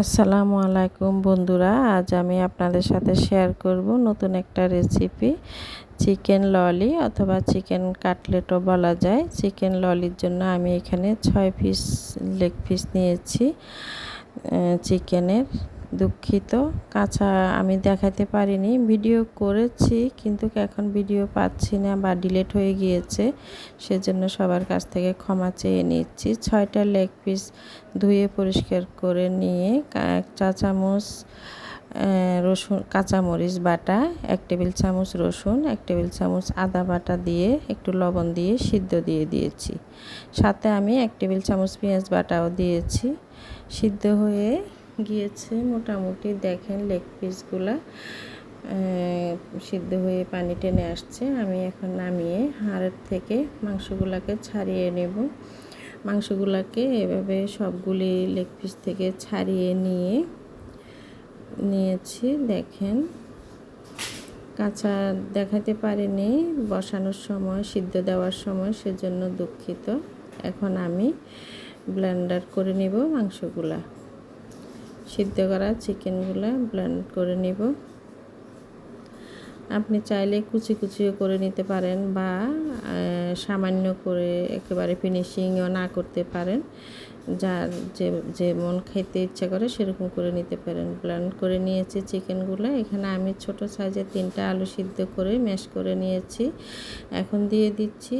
আসসালামু আলাইকুম বন্ধুরা, আজ আমি আপনাদের সাথে শেয়ার করব নতুন একটা রেসিপি চিকেন ললি অথবা চিকেন কাটলেটও বলা যায়। চিকেন ললির জন্য আমি এখানে ছয় পিস লেগ পিস নিয়েছি চিকেনের দুঃখিত। কাঁচা আমি দেখাতে পারিনি। ভিডিও করেছি কিন্তু এখন ভিডিও পাচ্ছি না বা ডিলেট হয়ে গিয়েছে। সেজন্য সবার কাছ থেকে ক্ষমা চেয়ে নিচ্ছি। ছয়টা লেগ পিস ধুয়ে পরিষ্কার করে নিয়ে এক চা চামচ রসুন, কাঁচামরিচ বাটা, এক টেবিল চামচ রসুন, এক টেবিল চামচ আদা বাটা দিয়ে একটু লবণ দিয়ে সিদ্ধ দিয়ে দিয়েছি। সাথে আমি এক টেবিল চামচ পেঁয়াজ বাটাও দিয়েছি। সিদ্ধ হয়ে গিয়েছে। মোটামুটি দেখেন লেগ পিসগুলা সিদ্ধ হয়ে পানি টেনে আসছে। আমি এখন নামিয়ে হাড়ের থেকে মাংসগুলাকে ছাড়িয়ে নেব। মাংসগুলাকে এভাবে সবগুলি লেগ পিস থেকে ছাড়িয়ে নিয়ে, নিয়েছি। দেখেন, কাঁচা দেখাতে পারিনি, বসানোর সময়, সিদ্ধ দেওয়ার সময়, সেজন্য দুঃখিত। এখন আমি ব্লেন্ডার করে নেব মাংসগুলা। সিদ্ধ করা চিকেনগুলো ব্লেন্ড করে নেব। আপনি চাইলে কুচি কুচিও করে নিতে পারেন বা সামান্য করে একেবারে ফিনিশিংও না করতে পারেন। যার যে যে মন খাইতে ইচ্ছা করে সেরকম করে নিতে পারেন। ব্লেন্ড করে নিয়েছি চিকেনগুলো। এখানে আমি ছোট সাইজের তিনটা আলু সিদ্ধ করে ম্যাশ করে নিয়েছি। এখন দিয়ে দিচ্ছি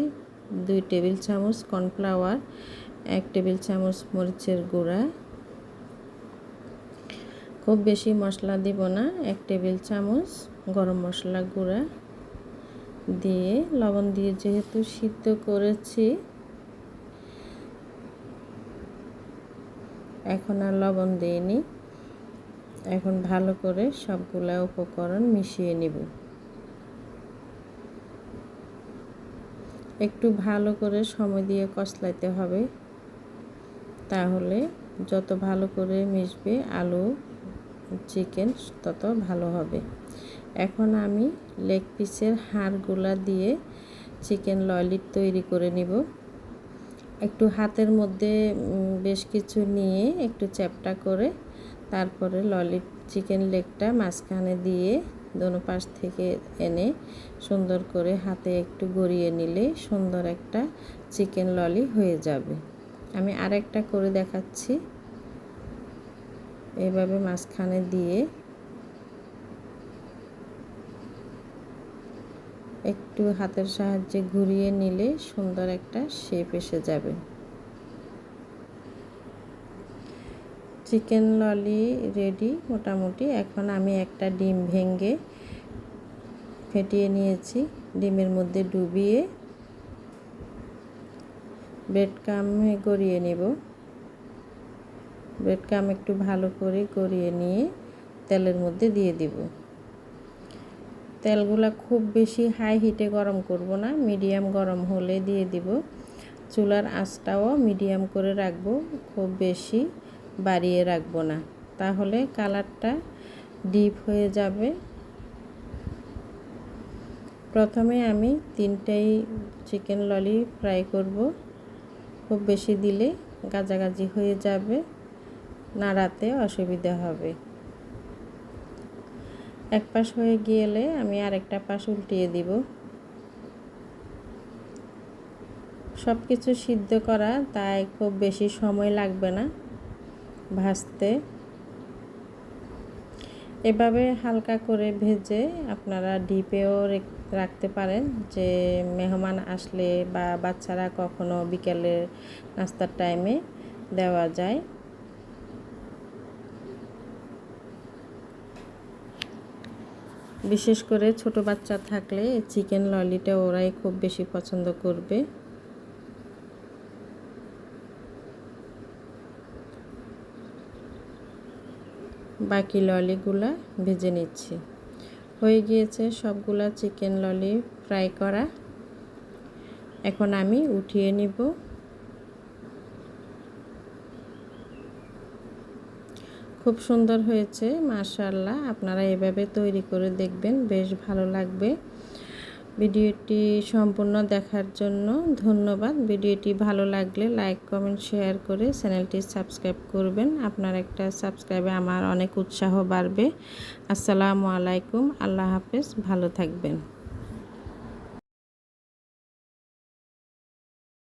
দুই টেবিল চামচ কর্নফ্লাওয়ার এক টেবিল চামচ মরিচের গুঁড়া খুব বেশি মশলা দিব না। এক টেবিল চামচ গরম মশলা গুঁড়া দিয়ে লবণ দিয়ে যেহেতু সিদ্ধ করেছি, এখন আর লবণ দিইনি। এখন ভালো করে সবগুলা উপকরণ মিশিয়ে নিব। একটু ভালো করে সময় দিয়ে কষলাইতে হবে, তাহলে যত ভালো করে মিশবে আলু চিকেন তত ভালো হবে। এখন আমি লেগ পিসের হাড়গুলা দিয়ে চিকেন ললিট তৈরি করে নিব। একটু হাতের মধ্যে বেশ কিছু নিয়ে একটু চ্যাপটা করে তারপরে ললিট চিকেন লেগটা মাঝখানে দিয়ে দোনো পাশ থেকে এনে সুন্দর করে হাতে একটু গড়িয়ে নিলে সুন্দর একটা চিকেন ললি হয়ে যাবে। আমি আরেকটা করে দেখাচ্ছি। এভাবে মাঝখানে দিয়ে একটু হাতের সাহায্যে ঘুরিয়ে নিলে সুন্দর একটা শেপ এসে যাবে। চিকেন ললি রেডি মোটামুটি। এখন আমি একটা ডিম ভেঙে ফেটিয়ে নিয়েছি। ডিমের মধ্যে ডুবিয়ে ব্রেড কামে গড়িয়ে নেব। ব্রেড কাম একটু ভালো করে গড়িয়ে নিয়ে তেলের মধ্যে দিয়ে দিব। তেলগুলা খুব বেশি হাই হিটে গরম করব না মিডিয়াম গরম হলে দিয়ে দিব। চুলার আঁচটাও মিডিয়াম করে রাখব, খুব বেশি বাড়িয়ে রাখব না। তাহলে কালারটা ডিপ হয়ে যাবে। প্রথমে আমি তিনটাই চিকেন ললি ফ্রাই করব। খুব বেশি দিলে গাজাগাজি হয়ে যাবে। নাড়াতে অসুবিধা হবে। এক পাশ হয়ে গেলে আমি আরেকটা পাশ উল্টিয়ে দিব। সব কিছু সিদ্ধ করা, তাই খুব বেশি সময় লাগবে না ভাজতে। এভাবে হালকা করে ভেজে আপনারা ডিপেও রাখতে পারেন যে মেহমান আসলে বা বাচ্চারা কখনো বিকেলের নাস্তার টাইমে দেওয়া যায়। বিশেষ করে ছোট বাচ্চা থাকলে চিকেন ললিটা ওরাই খুব বেশি পছন্দ করবে। বাকি ললিগুলা ভেজে নিচ্ছি। হয়ে গিয়েছে সবগুলা চিকেন ললি ফ্রাই করা। এখন আমি উঠিয়ে নিব। খুব সুন্দর হয়েছে মাশাল্লাহ আপনারা এভাবে তৈরি করে দেখবেন, বেশ ভালো লাগবে। ভিডিওটি সম্পূর্ণ দেখার জন্য ধন্যবাদ। ভিডিওটি ভালো লাগলে লাইক, কমেন্ট, শেয়ার করে চ্যানেলটি সাবস্ক্রাইব করবেন। আপনার একটা সাবস্ক্রাইবে আমার অনেক উৎসাহ বাড়বে। আসসালামু আলাইকুম। আল্লাহ হাফেজ। ভালো থাকবেন।